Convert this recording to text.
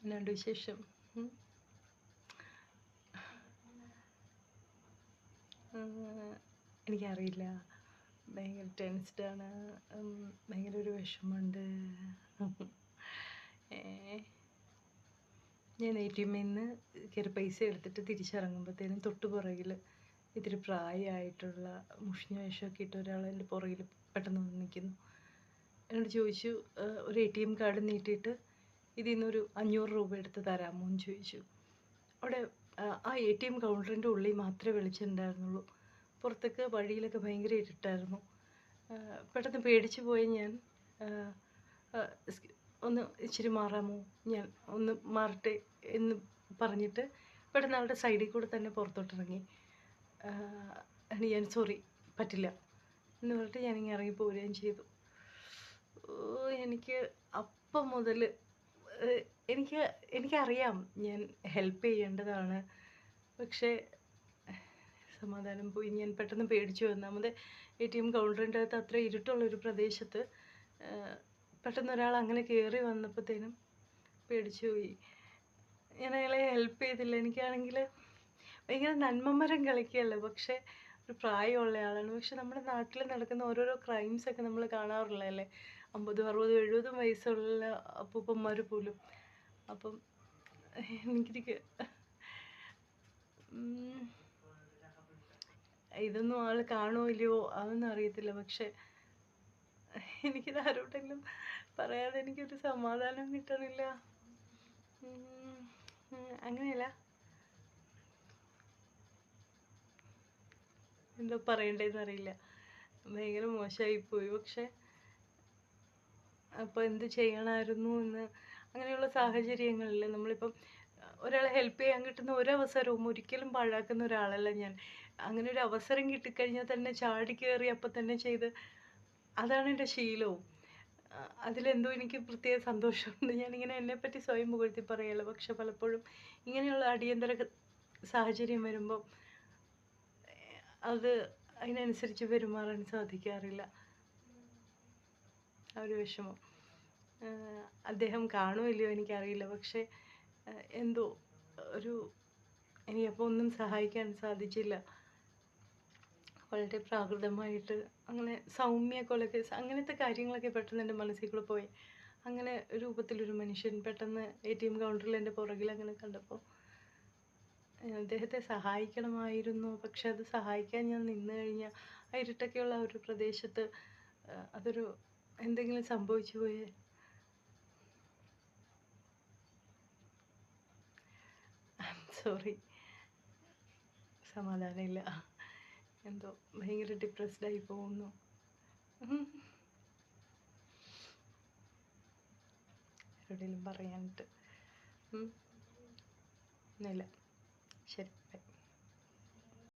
എന്നാണ്ട് വിശേഷം? എനിക്കറിയില്ല. ഭയങ്കര ടെൻസ്ഡാണ് ഭയങ്കര ഒരു വിഷമമുണ്ട്. ഞാൻ എ ടി എമ്മിൽ നിന്ന് കയറി പൈസ എടുത്തിട്ട് തിരിച്ചിറങ്ങുമ്പോഴത്തേനും തൊട്ട് പുറകിൽ ഇത്തിരി പ്രായമായിട്ടുള്ള മുഷിഞ്ഞ വേഷമൊക്കെ ഇട്ട ഒരാൾ എന്റെ പുറകിൽ പെട്ടെന്ന് വന്ന് നിൽക്കുന്നു. എന്നോട് ചോദിച്ചു ഒരു എ ടി എം കാർഡ് നീട്ടിയിട്ട് ഇതിൽ നിന്നൊരു അഞ്ഞൂറ് രൂപ എടുത്ത് തരാമോ? എന്ന് ചോദിച്ചു. അവിടെ ആ, എ ടി എം കൗണ്ടറിന്റെ ഉള്ളിൽ മാത്രമേ വെളിച്ചമുണ്ടായിരുന്നുള്ളൂ. പുറത്തേക്ക് വഴിയിലൊക്കെ ഭയങ്കര ഇരുട്ടായിരുന്നു. പെട്ടെന്ന് പേടിച്ചു പോയി ഞാൻ ആ, ആ, "എക്സ്ക്യൂ- ഒന്ന് ഇച്ചിരി മാറാമോ? ഞാൻ ഒന്ന് മാറട്ടെ എന്ന് പറഞ്ഞിട്ട് പെട്ടെന്ന് അവിടെ സൈഡിൽ കൂടെ തന്നെ പുറത്തോട്ടിറങ്ങി. ഞാൻ സോറി പറ്റില്ല എന്ന് പറഞ്ഞിട്ട് ഞാനിങ്ങനെ ഇറങ്ങി പോരുകയും ചെയ്തു. എനിക്ക് അപ്പം മുതൽ എനിക്ക് എനിക്കറിയാം ഞാൻ ഹെൽപ്പ് ചെയ്യേണ്ടതാണ്. പക്ഷേ സമാധാനം പോയി. ഞാൻ പെട്ടെന്ന് പേടിച്ചു ഒന്നാമത് എ ടി എം കൗണ്ടറിന്റെ അകത്ത് അത്ര ഇരുട്ടുള്ളൊരു പ്രദേശത്ത് പെട്ടെന്ന് ഒരാൾ അങ്ങനെ കയറി വന്നപ്പോഴത്തേനും പേടിച്ചു പോയി. ഞാൻ അയാളെ ഹെൽപ്പ് ചെയ്തില്ല. എനിക്കാണെങ്കിൽ ഭയങ്കര നന്മമരം കളിക്കുകയല്ല. പക്ഷേ ഒരു പ്രായമുള്ള ആളാണ് പക്ഷെ നമ്മുടെ നാട്ടിൽ നടക്കുന്ന ഓരോരോ ക്രൈംസ് ഒക്കെ നമ്മൾ കാണാറുള്ളതല്ലേ? അമ്പതും അറുപതും എഴുപതും വയസ്സുള്ള അപ്പൂപ്പന്മാർ പോലും. അപ്പം എനിക്ക് ഇതൊന്നും ആൾ കാണുമോ ഇല്ലയോ അതൊന്നും അറിയത്തില്ല. പക്ഷെ എനിക്കിത് ആരോടെങ്കിലും പറയാതെ എനിക്കൊരു സമാധാനം കിട്ടണില്ല. അങ്ങനെയല്ല. എന്തോ പറയണ്ടേന്ന് അറിയില്ല. ഭയങ്കര മോശമായി പോയി. പക്ഷെ അപ്പോൾ എന്ത് ചെയ്യണമായിരുന്നു എന്ന് അങ്ങനെയുള്ള സാഹചര്യങ്ങളിൽ നമ്മളിപ്പം ഒരാളെ ഹെൽപ്പ് ചെയ്യാൻ കിട്ടുന്ന ഒരു ഒരവസരവും ഒരിക്കലും പാഴാക്കുന്ന ഒരാളല്ല ഞാൻ. അങ്ങനെ ഒരു അവസരം കിട്ടിക്കഴിഞ്ഞാൽ തന്നെ ചാടി കയറി അപ്പം തന്നെ ചെയ്ത് അതാണ് എന്റെ ശീലവും. അതിലെന്തോ എനിക്ക് പ്രത്യേക സന്തോഷമുണ്ട്. ഞാനിങ്ങനെ എന്നെപ്പറ്റി സ്വയം പുകഴ്ത്തി പറയല്ല. പക്ഷെ പലപ്പോഴും ഇങ്ങനെയുള്ള അടിയന്തര സാഹചര്യം വരുമ്പോൾ അത് അതിനനുസരിച്ച് പെരുമാറാൻ സാധിക്കാറില്ല. ആ ഒരു വിഷമം. അദ്ദേഹം കാണുമല്ലയോ എനിക്കറിയില്ല. പക്ഷേ എന്തോ ഒരു എനിക്കപ്പോൾ ഒന്നും സഹായിക്കാൻ സാധിച്ചില്ല. വളരെ പ്രാകൃതമായിട്ട് അങ്ങനെ സൗമ്യ കൊലക്കേസ് അങ്ങനത്തെ കാര്യങ്ങളൊക്കെ പെട്ടെന്ന് എന്റെ മനസ്സിൽ പോയി. അങ്ങനെ രൂപത്തിലൊരു മനുഷ്യൻ പെട്ടെന്ന് എ ടി എം കൗണ്ടറിൽ എന്റെ പുറകിൽ അങ്ങനെ കണ്ടപ്പോൾ അദ്ദേഹത്തെ സഹായിക്കണമായിരുന്നു. പക്ഷെ അത് സഹായിക്കാൻ ഞാൻ നിന്ന് കഴിഞ്ഞാൽ ആ ഇരുട്ടൊക്കെയുള്ള ഒരു പ്രദേശത്ത് അതൊരു എന്തെങ്കിലും സംഭവിച്ചു പോയേ. സോറി സമാധാനമില്ല. എന്തോ ഭയങ്കര ഡിപ്രസ്ഡ് ആയി പോകുന്നു. ആരോടെങ്കിലും പറയാനിട്ട്. ഒന്നുമില്ല ശരി ബൈ